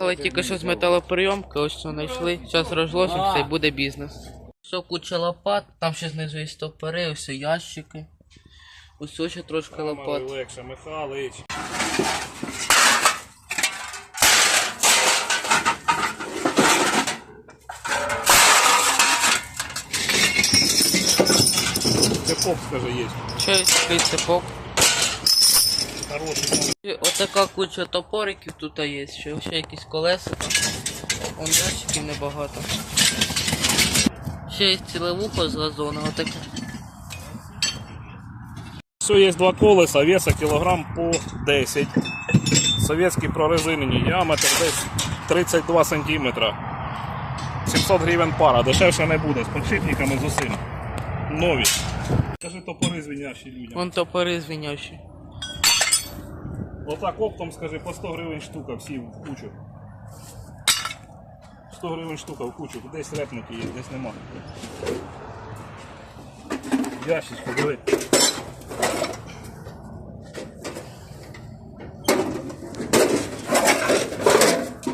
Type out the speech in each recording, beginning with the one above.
Але тільки що з металоприйомки, ось що знайшли. Зараз розложимося і буде бізнес. Все, куча лопат, там ще знизу є стопори, ось ящики. Ось ще трошки лопат. легше, Михайлович. Це поп, скажи, є. Ще є цепок. Хороший. Отака куча топориків тут є, ще, ще якісь колеса там. Вон ящиків небагато. Ще є ціле вухо з газону, отаке. Все, є два колеса, веса кілограм по 10. Совєтські прорезинені, діаметр десь 32 сантиметра. 700 гривень пара, дешевше не буде, з подшипниками з усім. Нові. Скажи топори звінящі людям. Вон топори звінящі. Отак оптом скажи, по 100 гривень штука, всі в кучу. 100 гривень штука в кучу, десь репнуті є, десь нема. Ящичку, диви.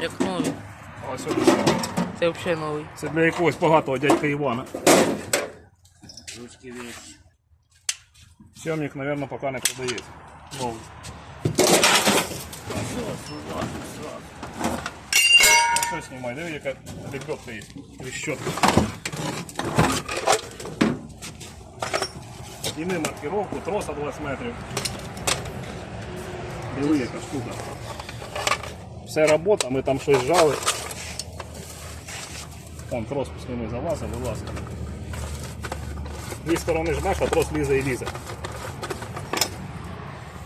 Як нові. А сьогодні Це взагалі новий. це для якогось багатого дядька Івана. Ручки вещи. Сьомник, мабуть, поки не продається. Новий. Що знімай, диви, яка лебедка є. Трещотка. Зніми маркировку, троса 20 метрів. Диви, яка штука. Все робота, ми там щось жали. Там трос пускай залазить, вилазить. Дві сторони жмеш, а трос лізе і лізе.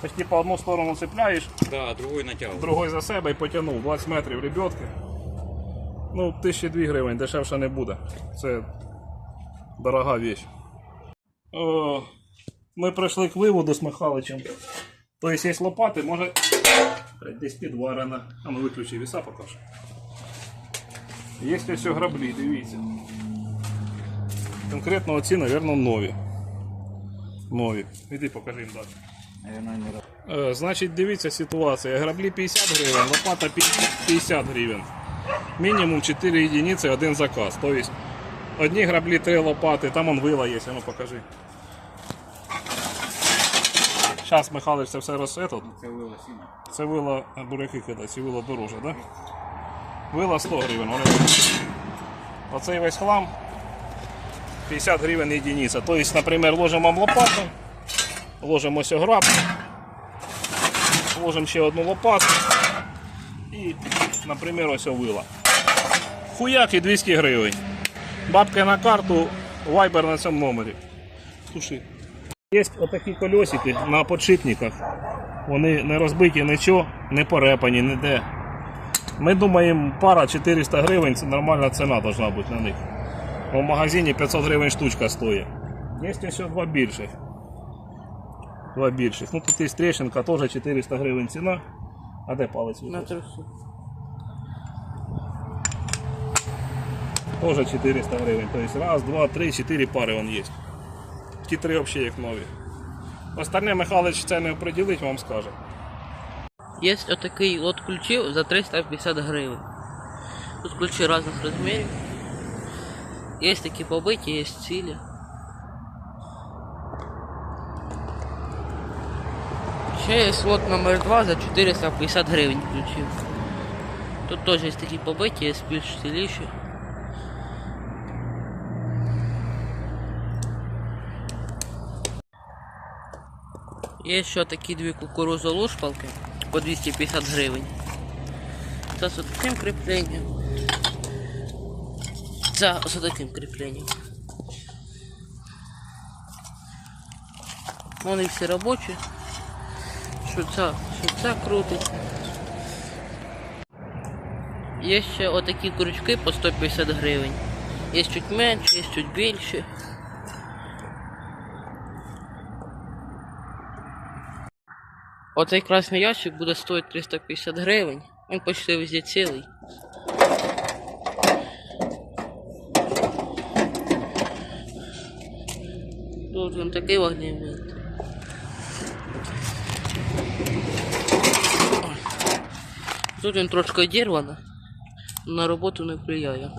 Тобто, типу, одну сторону цепляєш, Да, другой натягивал. другой за себе і потягнув. 20 метрів ребятки. Ну, 1002 гривень, дешевше не буде. Це дорога вещь. О, ми прийшли к виводу з Михайловичем. Тобто є лопати, може блядь, десь підварена. А ну виключи віса покажу. Є ось граблі, дивіться. Конкретно оці, мабуть, нові. Нові. Іди покажи їм далі. Е, Значить, дивіться ситуація. Граблі 50 гривень, лопата 50 гривень. Мінімум 4 єдиниці, один заказ. Тобто одні граблі, три лопати, там он вила є, а ну покажи. Зараз Михайлович це все розсетив. Це вила сіна. Це вила буряки кидать, і вила дороже, так? Да? Вила 100 гривень. Оцей весь хлам 50 гривень єдиниця. Тобто, наприклад, ложимо лопату, ложимо ось граб, ложимо ще одну лопату і, наприклад, ось вила. Хуяк і 200 гривень. Бабки на карту, вайбер на цьому номері. Слушай. Є отакі колесики на подшипниках. Вони не розбиті нічого, не порепані, ніде. Ми думаємо, пара 400 гривень це нормальна ціна должна бути на них. У магазині 500 гривень штучка стоїть. Є ось два більших. Два більших. Ну тут є трещинка, теж 400 гривень ціна. А де палець? На трусу. Тоже 400 гривень. Тобто раз, два, три, чотири пари вон є. Ті три взагалі як нові. Остальне Михайлович це не оприділить, вам скаже. Є отакий лот ключів за 350 гривень. Тут ключі різних розмірів. Є такі побиті, є цілі. Ще є лот номер 2 за 450 гривень ключів. Тут теж є такі побиті, є більш ціліші. Є ще такі дві кукурузолушпалки по 250 гривень. Це з таким кріпленням. Це з таким кріпленням. Вони всі робочі. Що це крутиться. Є ще отакі крючки по 150 гривень. Є чуть менше, є чуть більше. Оцей красний ящик буде стоїти 350 гривень. Він почти везде цілий. Тут він такий вогнемет. Тут він трошки одірвано, на роботу не впливає.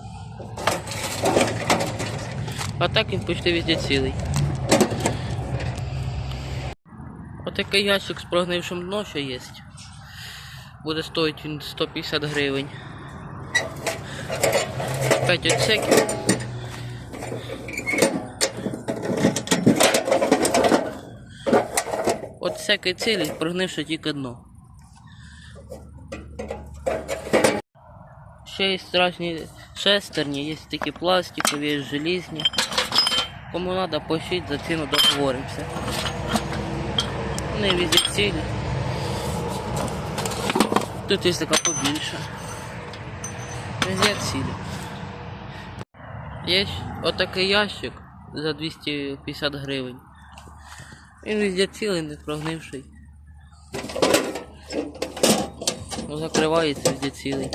А так він почти везде цілий. Отакий ящик з прогнившим дно ще є. Буде стоїть він 150 гривень. 5 отсеків. От всякий цілий, прогнивши тільки дно. Ще є страшні шестерні, є такі пластикові, є желізні. Кому треба, пишіть, за ціну договоримося. Вони візі цілі. Тут є така побільша. Везде цілі. Є отакий ящик за 250 гривень. Він везде цілий, не прогнивший. Ну, Закривається везде цілий.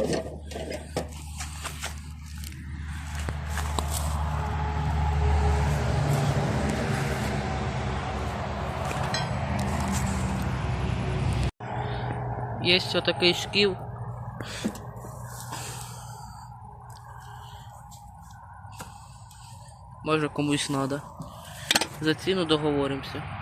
Є ще такий шкіл. Може комусь надо. За ціну договоримося.